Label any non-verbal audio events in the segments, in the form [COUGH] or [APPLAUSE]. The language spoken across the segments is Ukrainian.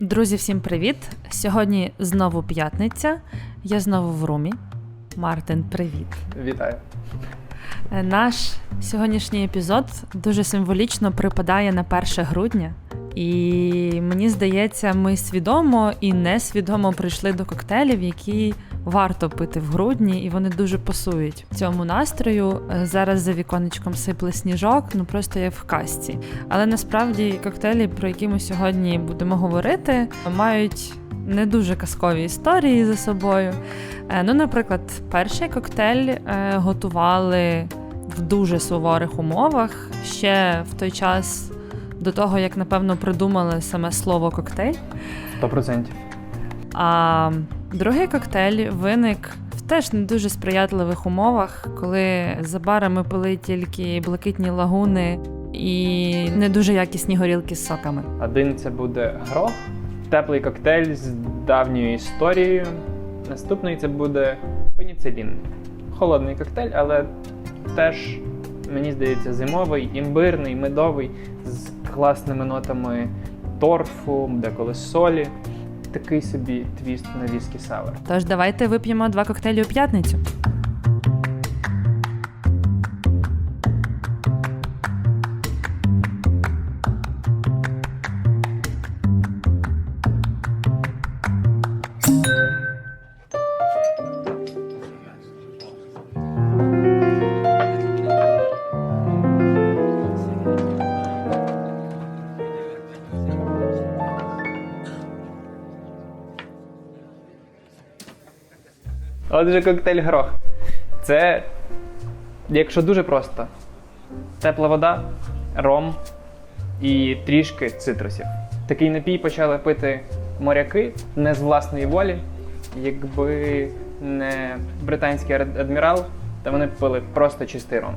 Друзі, всім привіт! Сьогодні знову п'ятниця. Я знову в румі. Мартин, привіт. Вітаю. Е, Наш сьогоднішній епізод дуже символічно припадає на 1 грудня. І мені здається, ми свідомо і несвідомо прийшли до коктейлів, які варто пити в грудні, і вони дуже пасують цьому настрою. Е, Зараз за віконечком сипле сніжок, ну просто як в казці. Але насправді коктейлі, про які ми сьогодні будемо говорити, мають не дуже казкові історії за собою. Е, Ну, наприклад, перший коктейль е, готували в дуже суворих умовах ще в той час до того, як напевно придумали саме слово коктейль. 100%. А другий коктейль виник в теж не дуже сприятливих умовах, коли за барами пили тільки блакитні лагуни і не дуже якісні горілки з соками. Один це буде грох, теплий коктейль з давньою історією. Наступний це буде пеніцилін. Холодний коктейль, але теж, мені здається, зимовий, імбирний, медовий, з класними нотами торфу, деколи солі. Такий собі твіст на віскі савер. Тож давайте вип'ємо два коктейлі у п'ятницю. Отже, коктейль грох. Це, якщо дуже просто, тепла вода, ром і трішки цитрусів. Такий напій почали пити моряки не з власної волі. Якби не британський адмірал, то вони пили просто чистий ром.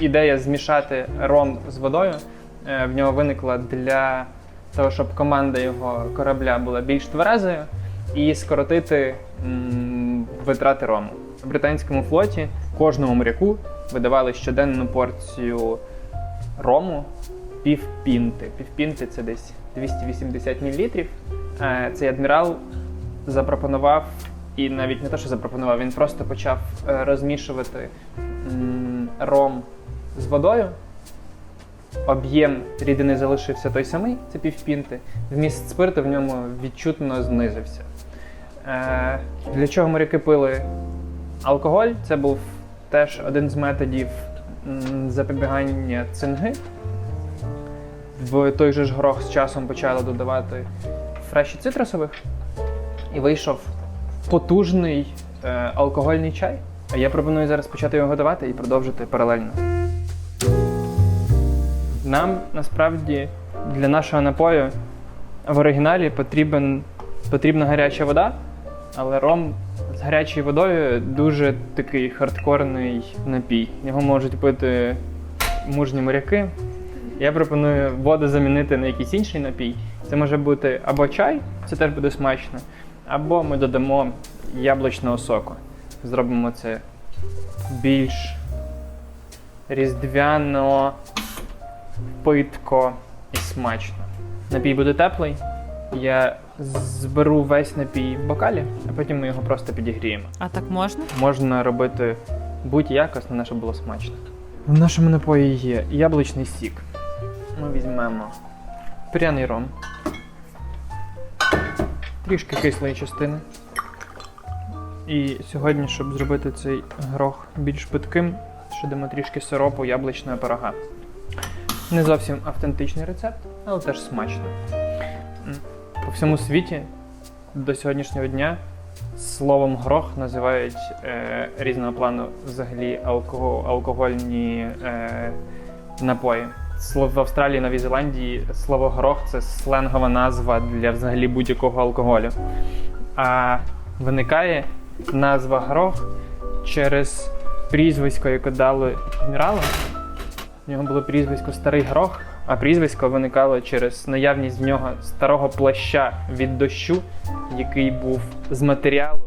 Ідея змішати ром з водою е, в нього виникла для того, щоб команда його корабля була більш тверезою і скоротити витрати рому. В британському флоті кожному моряку видавали щоденну порцію рому півпінти. Півпінти це десь 280 мл. Е, Цей адмірал запропонував, і навіть не те, що запропонував, він просто почав е, розмішувати ром з водою. Об'єм рідини залишився той самий, це півпінти. Вміст спирту в ньому відчутно знизився. Е, для чого моряки пили алкоголь? Це був теж один з методів запобігання цинги. В той же ж горох з часом почали додавати фреші цитрусових, і вийшов потужний е, алкогольний чай. А я пропоную зараз почати його готувати і продовжити паралельно. Нам насправді для нашого напою в оригіналі потрібен, потрібна гаряча вода, але ром з гарячою водою дуже такий хардкорний напій. Його можуть пити мужні моряки. Я пропоную воду замінити на якийсь інший напій. Це може бути або чай, це теж буде смачно, або ми додамо яблучного соку. Зробимо це більш різдвяно, питко і смачно. Напій буде теплий. Я зберу весь напій в бокалі, а потім ми його просто підігріємо. А так можна? Можна робити будь-як, основне, щоб було смачно. В нашому напої є яблучний сік. Ми візьмемо пряний ром, трішки кислої частини. І сьогодні, щоб зробити цей горох більш питким, ще дамо трішки сиропу яблучного пирога. Не зовсім автентичний рецепт, але теж смачно. По всьому світі до сьогоднішнього дня словом грох називають е, різного плану взагалі алкого, алкогольні е, напої. В Австралії, Новій Зеландії слово горох це сленгова назва для взагалі будь-якого алкоголю. А виникає назва горох через прізвисько, яке дали адміралу. В нього було прізвисько Старий Горох, а прізвисько виникало через наявність в нього старого плаща від дощу, який був з матеріалу,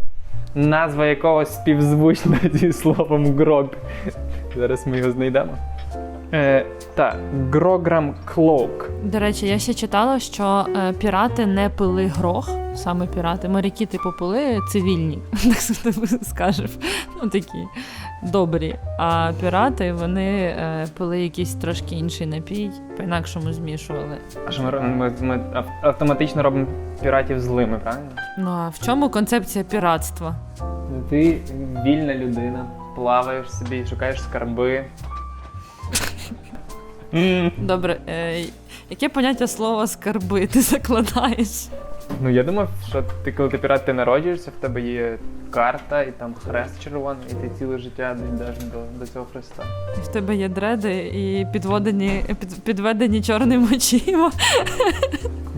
назва якого співзвучна [LAUGHS] зі словом гроб. Зараз ми його знайдемо. Е, так, Грограм Клоук. До речі, я ще читала, що е, пірати не пили грох, саме пірати. Моряки, типу, пили цивільні, [LAUGHS] так скажемо. Ну такі добрі. А пірати вони е, пили якийсь трошки інший напій, по-інакшому змішували. А що ми, ми, ми автоматично робимо піратів злими, правильно? Ну а в чому концепція піратства? Ти вільна людина, плаваєш собі, шукаєш скарби. Добре, е, яке поняття слова скарби ти закладаєш? Ну я думав, що ти коли ти пірат, ти народжуєшся, в тебе є карта і там хрест червоний, і ти ціле життя йдеш до, до цього хреста. І в тебе є дреди і підводені, під, підведені чорним очима.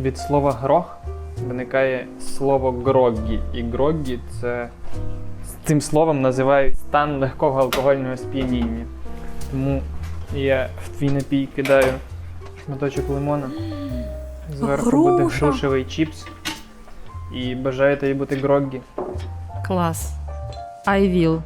Від слова грох виникає слово гроггі. І гроггі це цим словом називають стан легкого алкогольного сп'яніння. Тому я в твій напій кидаю шматочок лимона. Зверху буде грушевий чіпс. І бажаю тобі бути гроггі. Клас. I will.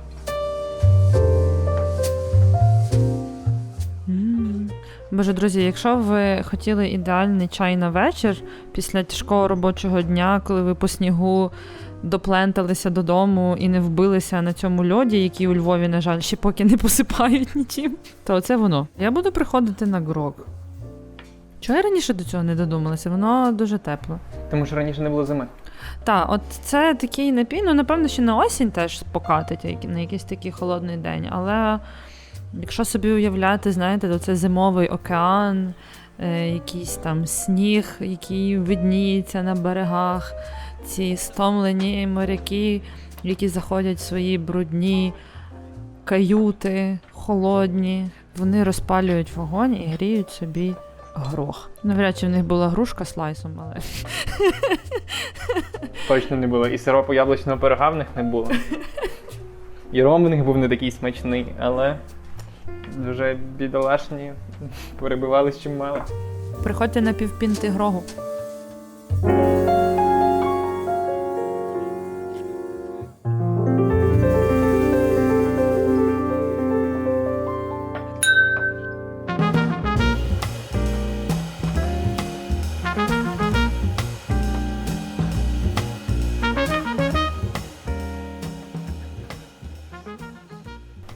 Боже, друзі, якщо ви хотіли ідеальний чай на вечір після тяжкого робочого дня, коли ви по снігу допленталися додому і не вбилися на цьому льоді, який у Львові, на жаль, ще поки не посипають нічим, то це воно. Я буду приходити на грок. Чого я раніше до цього не додумалася? Воно дуже тепле. Тому що раніше не було зими. Так, от це такий напій, ну напевно, що на осінь теж покатить на якийсь такий холодний день. Але якщо собі уявляти, знаєте, то це зимовий океан, е, якийсь там сніг, який видніється на берегах, ці стомлені моряки, які заходять в свої брудні каюти, холодні, вони розпалюють вогонь і гріють собі грох. Навряд чи в них була грушка слайсом, але. Точно не було. І сиропу яблучного пирога в них не було. І ром в них був не такий смачний, але дуже бідолашні перебивались чим мали. Приходьте на півпінти грогу.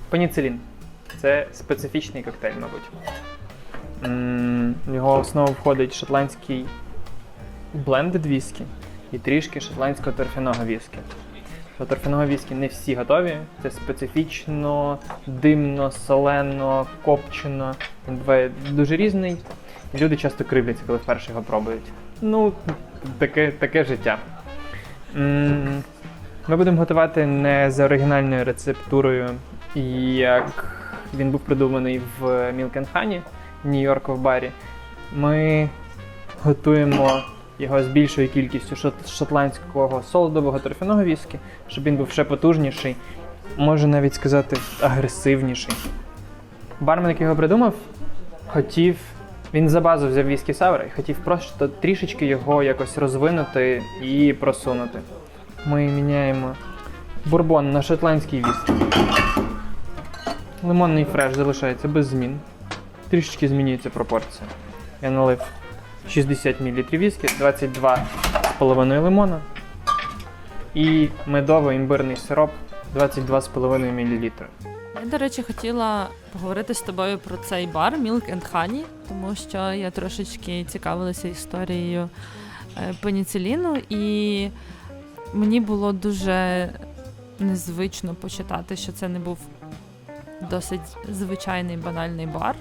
Пеніцилін. Це специфічний коктейль, мабуть. В його основу входить шотландський блендед віскі і трішки шотландського торфяного віскі. Торфяного віскі не всі готові. Це специфічно, димно, солено, копчено. Він буває дуже різний. Люди часто кривляться, коли вперше його пробують. Ну, таке, таке життя. М, Ми будемо готувати не за оригінальною рецептурою, як він був придуманий в Milk and Honey Нью-Йорку в барі. Ми готуємо його з більшою кількістю шот- шотландського солодового торфяного віскі, щоб він був ще потужніший, можу навіть сказати, агресивніший. Бармен, який його придумав, хотів. Він за базу взяв віскі Савра і хотів просто трішечки його якось розвинути і просунути. Ми міняємо бурбон на шотландський віскі. Лимонний фреш залишається без змін. Трішечки змінюється пропорція. Я налив 60 мл віскі, 22,5 лимона і медово-імбирний сироп 22,5 мл. Я, до речі, хотіла поговорити з тобою про цей бар Milk and Honey, тому що я трошечки цікавилася історією е, пеніциліну, і мені було дуже незвично почитати, що це не був досить звичайний банальний бар.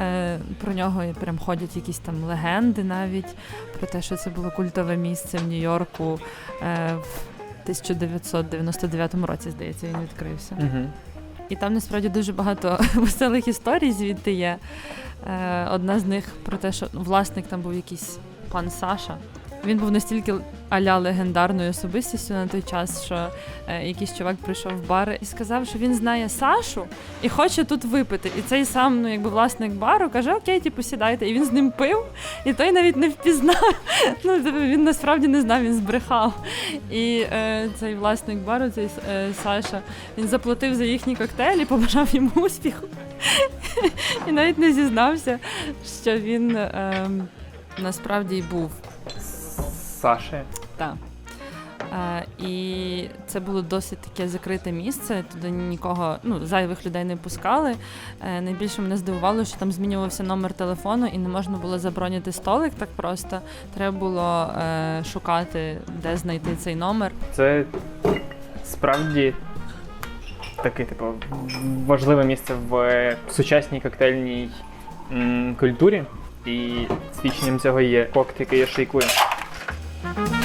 Е, Про нього прям ходять якісь там легенди навіть про те, що це було культове місце в Нью-Йорку е, в 1999 році, здається, він відкрився. Угу. І там насправді дуже багато [LAUGHS] веселих історій звідти є. Е, одна з них про те, що власник там був якийсь пан Саша. Він був настільки аля легендарною особистістю на той час, що е, якийсь чувак прийшов в бар і сказав, що він знає Сашу і хоче тут випити. І цей сам, ну якби власник бару каже: Окей, типу, сідайте. І він з ним пив, і той навіть не впізнав. [LAUGHS] Ну, він насправді не знав, він збрехав. І е, цей власник бару, цей е, Саша, він заплатив за їхній коктейль і побажав йому успіху. [LAUGHS] І навіть не зізнався, що він ем, насправді й був. Саші. Так. Е, і це було досить таке закрите місце. Туди нікого, ну, зайвих людей не пускали. Е, найбільше мене здивувало, що там змінювався номер телефону і не можна було заброняти столик так просто. Треба було е, шукати, де знайти цей номер. Це справді таке, типу, важливе місце в сучасній коктейльній м, культурі. І свідченням цього є кокт, який я шейкую. Bye.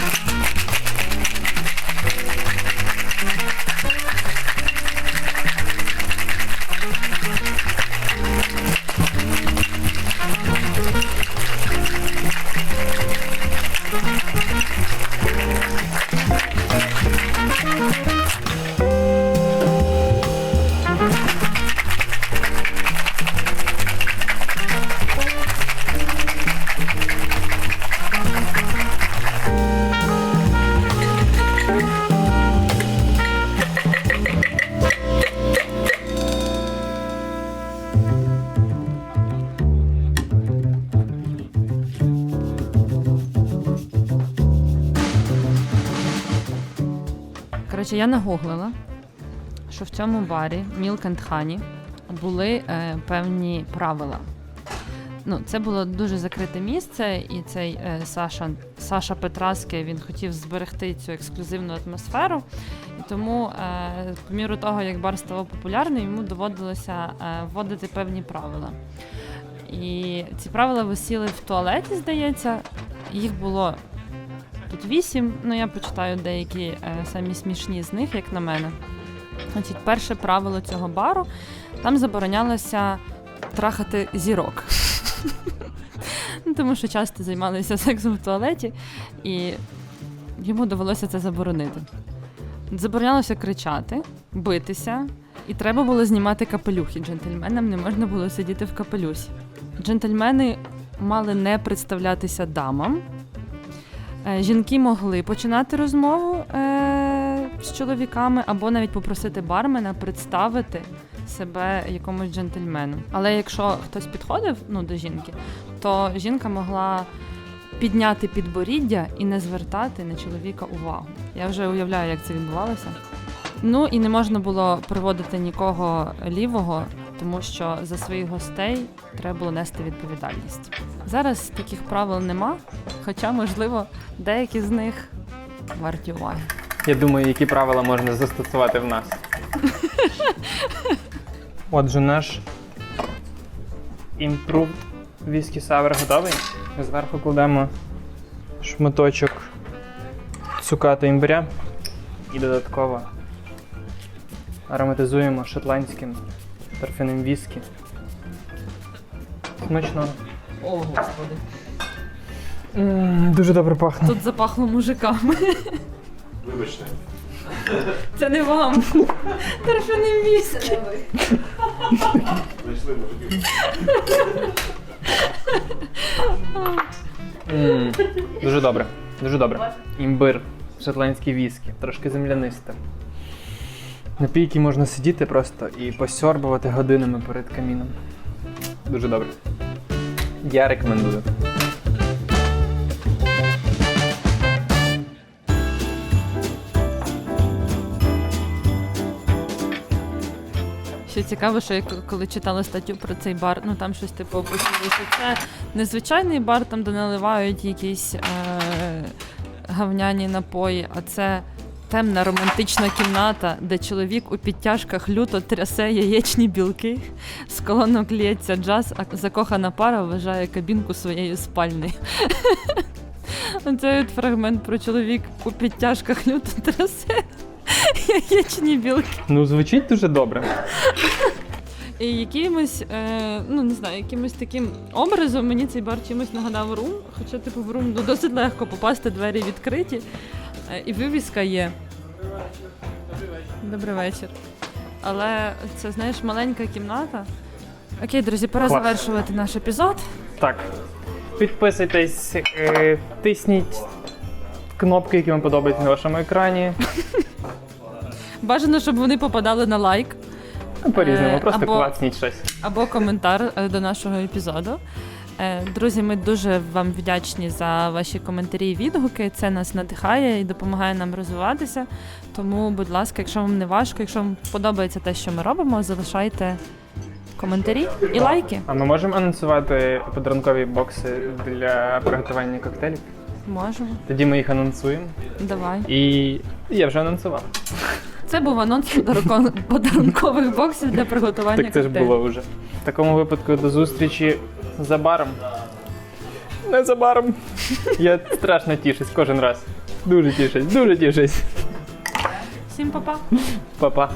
Коротше, я нагуглила, що в цьому барі Milk and Honey були е, певні правила. Ну, це було дуже закрите місце, і цей е, Саша, Саша Петраски він хотів зберегти цю ексклюзивну атмосферу. Тому, е, по міру того, як бар ставав популярним, йому доводилося е, вводити певні правила. І ці правила висіли в туалеті, здається. Їх було тут вісім. Ну, я почитаю деякі е, самі смішні з них, як на мене. Значить, перше правило цього бару там заборонялося трахати зірок. [LAUGHS] Ну, Тому що часто займалися сексом в туалеті, і йому довелося це заборонити. Заборонялося кричати, битися, і треба було знімати капелюхи. Джентльменам не можна було сидіти в капелюсі. Джентльмени мали не представлятися дамам. Е, Жінки могли починати розмову е, з чоловіками або навіть попросити бармена представити себе якомусь джентльмену. Але якщо хтось підходив ну, до жінки, то жінка могла підняти підборіддя і не звертати на чоловіка увагу. Я вже уявляю, як це відбувалося. Ну і не можна було приводити нікого лівого, тому що за своїх гостей треба було нести відповідальність. Зараз таких правил нема, хоча, можливо, деякі з них варті уваги. Я думаю, які правила можна застосувати в нас. Отже, наш Improved Whisky Sour готовий. Зверху кладемо шматочок цукату імбиря і додатково ароматизуємо шотландським торфяним віскі. Смачно. О, господи. М, Дуже добре пахне. Тут запахло мужиками. Вибачте. Це не вам. Торфяним віскі. Знайшли мужиків. М, Дуже добре. Дуже добре. Імбир, шотландський віскі, трошки землянисте. На пійки можна сидіти просто і посьорбувати годинами перед каміном. Дуже добре. Я рекомендую. Ще цікаво, що я коли читала статтю про цей бар, ну там щось типу описували, що це незвичайний бар, там де наливають якісь е- гавняні напої, а це темна романтична кімната, де чоловік у підтяжках люто трясе яєчні білки, з колонок лється джаз, а закохана пара вважає кабінку своєю спальнею. [LAUGHS] Оцей фрагмент про чоловік у підтяжках люто трясе яєчні білки. Ну, звучить дуже добре. І якимось, е, ну не знаю, якимось таким образом мені цей бар чимось нагадав рум. Хоча, типу, в рум ну, досить легко попасти, двері відкриті, е, і вивіска є. Добрий вечір. Але це, знаєш, маленька кімната. Окей, друзі, пора Клас. завершувати наш епізод. Так. Підписуйтесь, е, тисніть кнопки, які вам подобаються на вашому екрані. Бажано, щоб вони попадали на лайк. Ну, По-різному, Е, просто або- клацніть щось. або коментар е, до нашого епізоду. Е, Друзі, ми дуже вам вдячні за ваші коментарі і відгуки. Це нас надихає і допомагає нам розвиватися. Тому, будь ласка, якщо вам не важко, якщо вам подобається те, що ми робимо, залишайте коментарі і лайки. А ми можемо анонсувати подарункові бокси для приготування коктейлів? Можемо. Тоді ми їх анонсуємо. Давай. І я вже анонсував. Це був анонс подарункових боксів для приготування Так це ж було вже. В такому випадку до зустрічі за баром. Не. Я страшно тішусь кожен раз. Дуже тішусь, дуже тішусь. Всім па-па! Па-па.